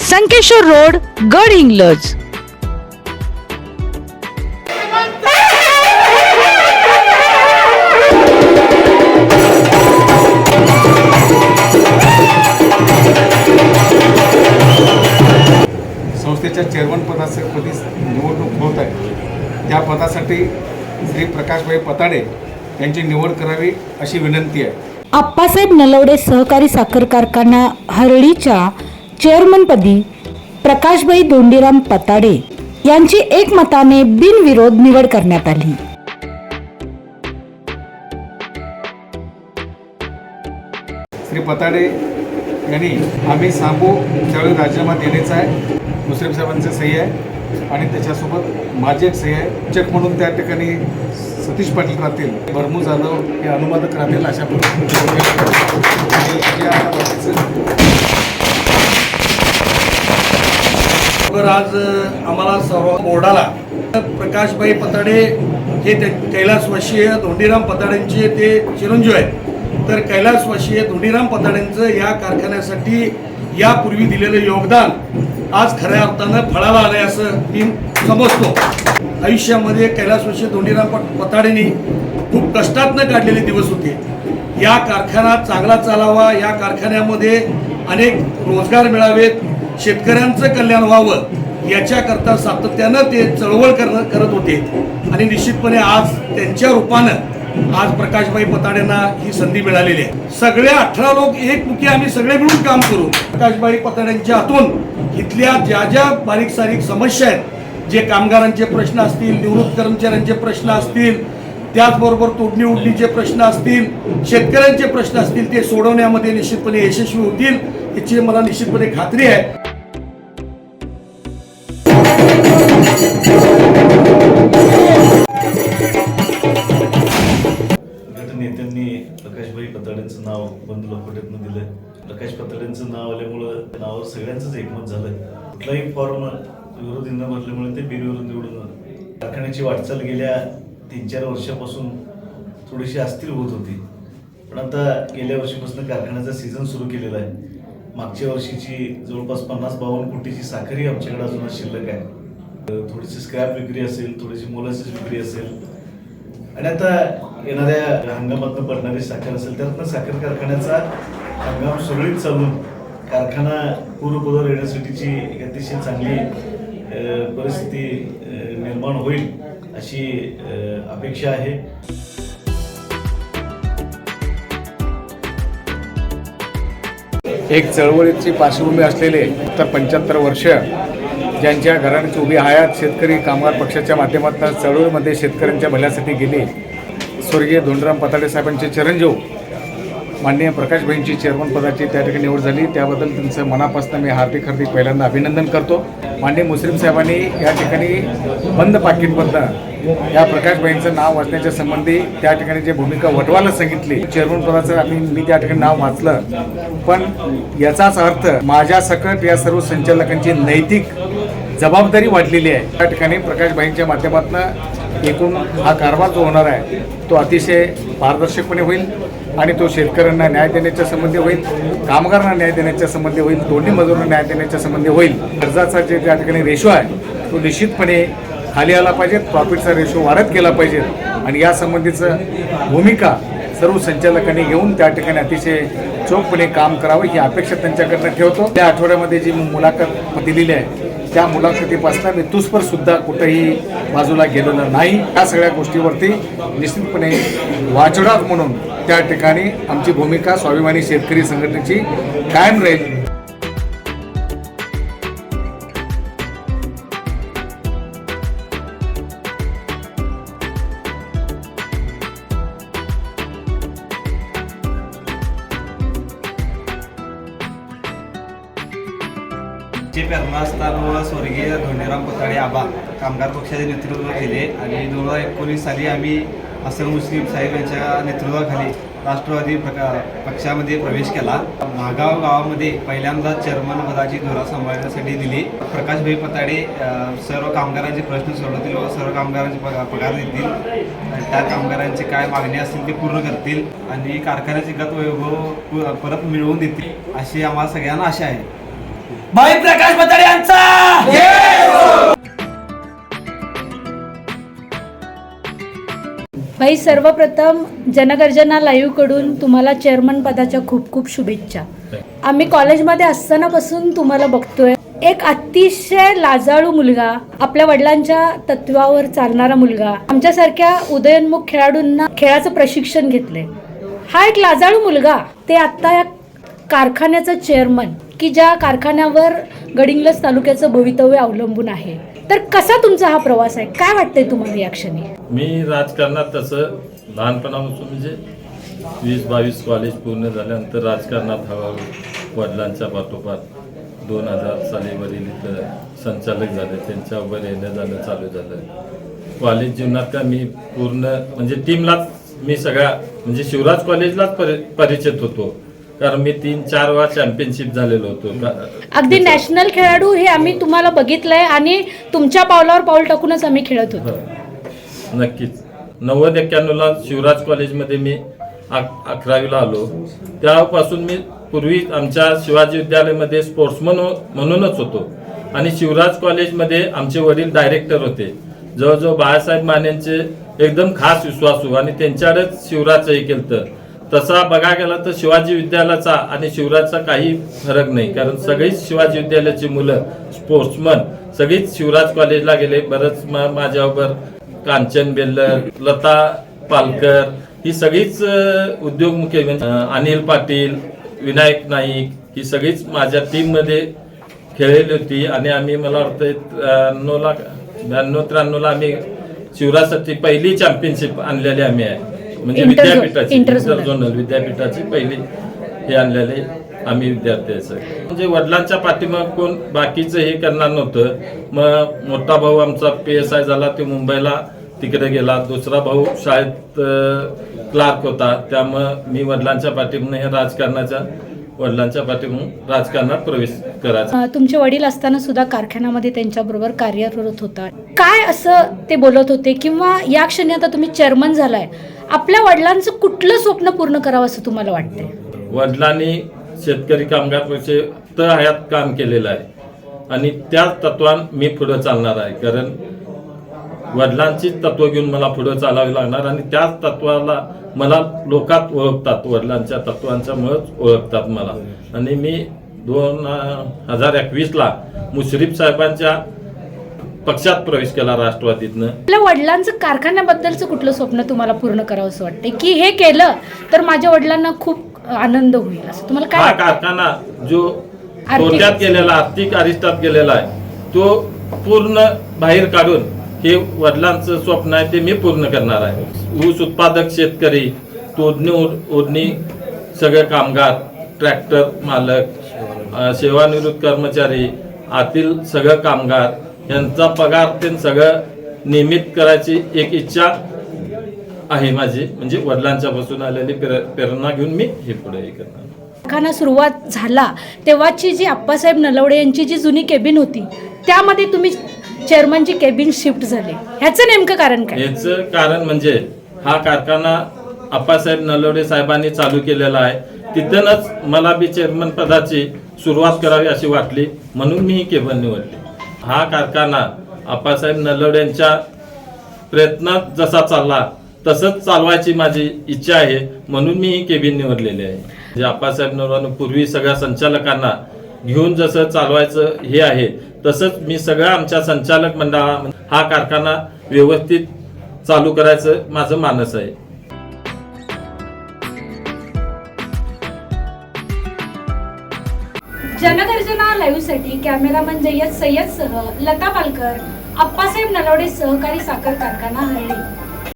Sankeshwar road Gadhinglaj. संस्थेच्या chairman पदासाठी निवडणूक होत आहे. त्या पदासाठी श्री प्रकाशभाई पताडे यांची निवड करावी अशी विनंती आहे. आप्पासाहेब नलवडे सहकारी साखर कारखाना हरळीच्या चेअरमनपदी प्रकाशभाई दोंडीराम पताडे यांची एकमताने बिनविरोध निवड करण्यात आली. श्री पताडे यांनी आम्ही सांगू त्यावेळी राजीनामा देण्याचा आहे मुस्लिम साहेबांचं सही आहे आणि त्याच्यासोबत माझी एक सही आहे. चेक म्हणून त्या ठिकाणी सतीश पाटील राहतील भरमू जाधव हे अनुवादक राहतील अशा पद्धतीने. या तर आज आम्हाला आम्हाला सर्व बोर्डाला. प्रकाशभाई पताडे हे ते कैलासवासीय धोंडीराम पताडेंचे ते चिरंजीव आहेत. तर कैलासवाशीय धोंडीराम पताडेंचं या कारखान्यासाठी यापूर्वी दिलेलं योगदान आज खऱ्या अर्थानं फळाला आलंय असं मी समजतो. आयुष्यामध्ये कैलासवाशीय धोंडीराम पट- पताडेंनी खूप कष्टातनं काढलेले दिवस होते. या कारखाना चांगला चालावा या कारखान्यामध्ये अनेक रोजगार मिळावेत शेतकऱ्यांचं कल्याण व्हावं याच्याकरता सातत्यानं ते चळवळ करणं करत होते. आणि निश्चितपणे आज त्यांच्या रूपानं आज प्रकाशभाई पताडेंना ही संधी मिळालेली आहे. सगळे अठरा लोक एकमुखी आम्ही सगळे मिळून काम करू. प्रकाशभाई पताड्यांच्या हातून इथल्या ज्या ज्या बारीक सारीक समस्या आहेत जे कामगारांचे प्रश्न असतील निवृत्त कर्मचाऱ्यांचे प्रश्न असतील त्याचबरोबर तोडणी उडणीचे प्रश्न असतील शेतकऱ्यांचे प्रश्न असतील ते सोडवण्यामध्ये निश्चितपणे यशस्वी होतील याची मला निश्चितपणे खात्री आहे. नेत्यांनी प्रकाशभाई पताड्यांचं नाव बंद लकोट्यातनं दिलं प्रकाश पताड्यांचं नाव आल्यामुळं नावावर सगळ्यांचंच एकमत झालं कुठलाही फॉर्म विरोधी न भरल्यामुळे ते बिनविरोध निवडून कारखान्याची वाटचाल गेल्या तीन चार वर्षापासून थोडीशी अस्थिर होत होती. पण आता गेल्या वर्षीपासून कारखान्याचा सीझन सुरू केलेला आहे. मागच्या वर्षीची जवळपास पन्नास बावन्न कोटीची साखरही आमच्याकडे अजून शिल्लक आहे. थोडीशी स्क्रॅप विक्री असेल थोडीशी मोलासीस विक्री असेल. आणि आता येणाऱ्या हंगामातनं पडणारी साखर असेल त्यातनं साखर कारखान्याचा हंगाम सुरळीत चालून कारखाना पूर्वपदावर येण्यासाठीची एक अतिशय चांगली परिस्थिती निर्माण होईल अशी अपेक्षा आहे. एक चळवळीची पार्श्वभूमी असलेले तर पंच्याहत्तर वर्ष ज्यांच्या घराण्याची उभी हयात शेतकरी कामगार पक्षाच्या माध्यमातून चळवळीमध्ये शेतकऱ्यांच्या भल्यासाठी गेले. स्वर्गीय धोंडराम पताडे साहेबांचे चिरंजीव. माननीय प्रकाशभाईंची चेअरमन पदाची त्या ठिकाणी निवड झाली. त्याबद्दल त्यांचं मनापासून मी हार्दिक हार्दिक पहिल्यांदा अभिनंदन करतो. माननीय मुस्लिम साहेबांनी या ठिकाणी बंद पाकिटमधनं या प्रकाशभाईंचं नाव वाचण्याच्या संबंधी त्या ठिकाणी जे भूमिका वटवायला सांगितली चेअरमन पदाचं आम्ही मी त्या ठिकाणी नाव वाचलं. पण याचाच अर्थ माझ्या सकट या सर्व संचालकांची नैतिक जबाबदारी वाढलेली आहे. त्या ठिकाणी प्रकाशभाईंच्या माध्यमातून एकूण हा कारभार जो होणार आहे तो अतिशय पारदर्शकपणे होईल आणि तो शेतकऱ्यांना न्याय देण्याच्या संबंधी होईल कामगारांना न्याय देण्याच्या संबंधी होईल दोन्ही मजुरांना न्याय देण्याच्या संबंधी होईल. कर्जाचा जे त्या ठिकाणी रेशो आहे तो निश्चितपणे खाली आला पाहिजे प्रॉफिटचा रेशो वाढत गेला पाहिजे आणि या संबंधीचं भूमिका सर्व संचालकांनी घेऊन त्या ठिकाणी अतिशय चोखपणे काम करावं ही अपेक्षा त्यांच्याकडनं ठेवतो. त्या आठवड्यामध्ये जी मुलाखत दिलेली आहे त्या मुलाखतीपासून मी तुसपर सुद्धा कुठंही बाजूला गेलेलो नाही. या सगळ्या गोष्टीवरती निश्चितपणे वाचडात म्हणून त्या ठिकाणी आमची भूमिका स्वाभिमानी शेतकरी संघटनेची कायम राहील. चे प्रेरणास्थान व स्वर्गीय धोंडीराम पताळे आबा कामगार पक्षाचे नेतृत्व केले आणि दोन हजार एकोणीस साली आम्ही हसन मुस्लिम साहेब यांच्या नेतृत्वाखाली राष्ट्रवादी प्रका पक्षामध्ये प्रवेश केला. महागाव गावामध्ये पहिल्यांदा चेअरमन पदाची धोरा सांभाळण्यासाठी दिली. प्रकाशभाई पताडे सर्व कामगारांचे प्रश्न सोडवतील व सर्व कामगारांचे पगार पगार देतील. त्या कामगारांचे काय मागणी असतील ते पूर्ण करतील आणि कारखान्याचे गत वैभव परत मिळवून देतील अशी आम्हाला सगळ्यांना आशा आहे. भाई प्रकाश पताडे यांचा! भाई सर्वप्रथम जनगर्जना लाईव्हकडून तुम्हाला चेअरमन पदाच्या खूप खूप शुभेच्छा. आम्ही कॉलेजमध्ये असतानापासून तुम्हाला बघतोय एक अतिशय लाजाळू मुलगा आपल्या वडिलांच्या तत्वावर चालणारा मुलगा आमच्यासारख्या उदयोन्मुख खेळाडूंना खेळाचं प्रशिक्षण घेतलंय. हा एक लाजाळू मुलगा ते आता या कारखान्याचं चेअरमन की ज्या कारखान्यावर गडिंग्लज तालुक्याचं भवितव्य अवलंबून आहे. तर कसा तुमचा हा प्रवास आहे? काय वाटतंय तुम्हाला या क्षणी? मी राजकारणात तसं लहानपणापासून म्हणजे वीस बावीस कॉलेज पूर्ण झाल्यानंतर राजकारणात हळूहळू वडिलांच्या पाठोपाठ दोन हजार साली वडील इथं संचालक झाले त्यांच्यावर येणं जाणं चालू झालं. कॉलेज जीवनात का मी पूर्ण म्हणजे टीमलाच मी सगळ्या म्हणजे शिवराज कॉलेजलाच परि परिचित होतो. कारण मी तीन चार वेळा चॅम्पियनशिप झालेलो होतो. अगदी नॅशनल खेळाडू हे आम्ही तुम्हाला बघितलंय आणि तुमच्या पावलावर पाऊल टाकूनच आम्ही खेळत होतो. हो. नक्कीच. नव्वद एक्क्याण्णवला शिवराज कॉलेजमध्ये मी अक- अकरावीला आलो. तेव्हापासून मी पूर्वी आमच्या शिवाजी विद्यालयामध्ये स्पोर्ट्समन म्हणूनच होतो. आणि शिवराज कॉलेजमध्ये आमचे वडील डायरेक्टर होते. जवळजवळ बाळासाहेब मानेंचे एकदम खास विश्वासू आणि त्यांच्याकडेच शिवराजचं हे केलं तर तसा बघा गेला तर शिवाजी विद्यालयाचा आणि शिवराजचा काही फरक नाही. कारण सगळीच शिवाजी विद्यालयाची मुलं स्पोर्ट्समन सगळीच शिवराज कॉलेजला गेले. बरंच मा- माझ्याबरोबर कांचन बेल्लर लता पालकर ही सगळीच उद्योगमुखी अनिल पाटील विनायक नाईक ही सगळीच माझ्या टीममध्ये खेळलेली होती. आणि आम्ही मला वाटतं त्र्याण्णवला ब्याण्णव त्र्याण्णवला आम्ही शिवराजसाठी पहिली चॅम्पियनशिप आणलेली आम्ही आहे. म्हणजे विद्यापीठाची. इंटरझोनल विद्यापीठाची पहिली हे आणलेले आम्ही विद्यार्थी आहे सर. म्हणजे वडिलांच्या पाठीमाग कोण बाकीचं हे करणार नव्हतं. मग मोठा भाऊ आमचा पी एस आय झाला ते मुंबईला तिकडे गेला. दुसरा भाऊ शाळेत क्लार्क होता. त्यामुळं मी वडिलांच्या पाठीमागून हे राजकारणाच्या वडिलांच्या पाठीमागून राजकारणात प्रवेश करायचा. तुमचे वडील असताना सुद्धा कारखान्यामध्ये त्यांच्याबरोबर कार्यरत होता. काय असं ते बोलत होते? किंवा या क्षणी आता तुम्ही चेअरमन झालाय. आपल्या वडिलांचं कुठलं स्वप्न पूर्ण करावं असं तुम्हाला वाटतंय? वडिलांनी शेतकरी कामगार पक्ष तर हयात काम केलेलं आहे. आणि त्याच तत्वान मी पुढं चालणार आहे. कारण वडिलांची तत्व घेऊन मला पुढं चालावी लागणार आणि त्याच तत्वाला मला लोकात ओळखतात. वडिलांच्या तत्वांच्यामुळेच ओळखतात मला. आणि मी दोन हजार एकवीसला मुश्रीफ साहेबांच्या पक्षात प्रवेश केला राष्ट्रवादीतनं. आपल्या वडिलांचं कारखान्याबद्दलचं कुठलं स्वप्न तुम्हाला पूर्ण करावं असं वाटतंय? की हे केलं तर माझ्या वडिलांना खूप आनंद होईल असं. तुम्हाला काय हा वाटतं? कारखाना जो आर्थिक- तोट्यात गेलेला आर्थिक अरिष्टात गेलेला आहे तो पूर्ण बाहेर काढून हे वडिलांचं स्वप्न आहे ते मी पूर्ण करणार आहे. ऊस उत्पादक शेतकरी तोडणी ओढ- ओढणी सगळे कामगार ट्रॅक्टर मालक अ, सेवानिवृत्त कर्मचारी आतील सगळं कामगार यांचा पगार ते सगळं नियमित करायची एक इच्छा आहे माझी. म्हणजे वडिलांच्या पासून आलेली प्रेर- प्रेरणा घेऊन मी हे पुढे हे करणार. कारखाना सुरुवात झाला. तेव्हाची जी आप्पासाहेब नलवडे यांची जी जुनी केबिन होती त्यामध्ये तुम्ही चेअरमनची केबिन शिफ्ट झाले. ह्याचं नेमकं कारण काय? याचं कारण म्हणजे हा कारखाना आप्पासाहेब नलवडे साहेबांनी चालू केलेला आहे. तिथूनच मला बी चेअरमन पदाची सुरुवात करावी अशी वाटली. म्हणून मी ही केबल निवडली. हा कारखाना आप्पासाहेब नलवडेंच्या प्रयत्नात जसा चालला तसंच चालवायची माझी इच्छा आहे. म्हणून मी ही केबिन निवडलेली आहे. म्हणजे आप्पासाहेब नलवडे पूर्वी सगळ्या संचालकांना घेऊन जसं चालवायचं हे आहे तसंच मी सगळ्या आमच्या संचालक मंडळा हा कारखाना व्यवस्थित चालू करायचं माझं मानस आहे. जनगर्जना लाईव्हसाठी कॅमेरामन जय्यद सय्यदसह लता पालकर अप्पासाहेब नलोडे सहकारी साखर कारखाना हरळी.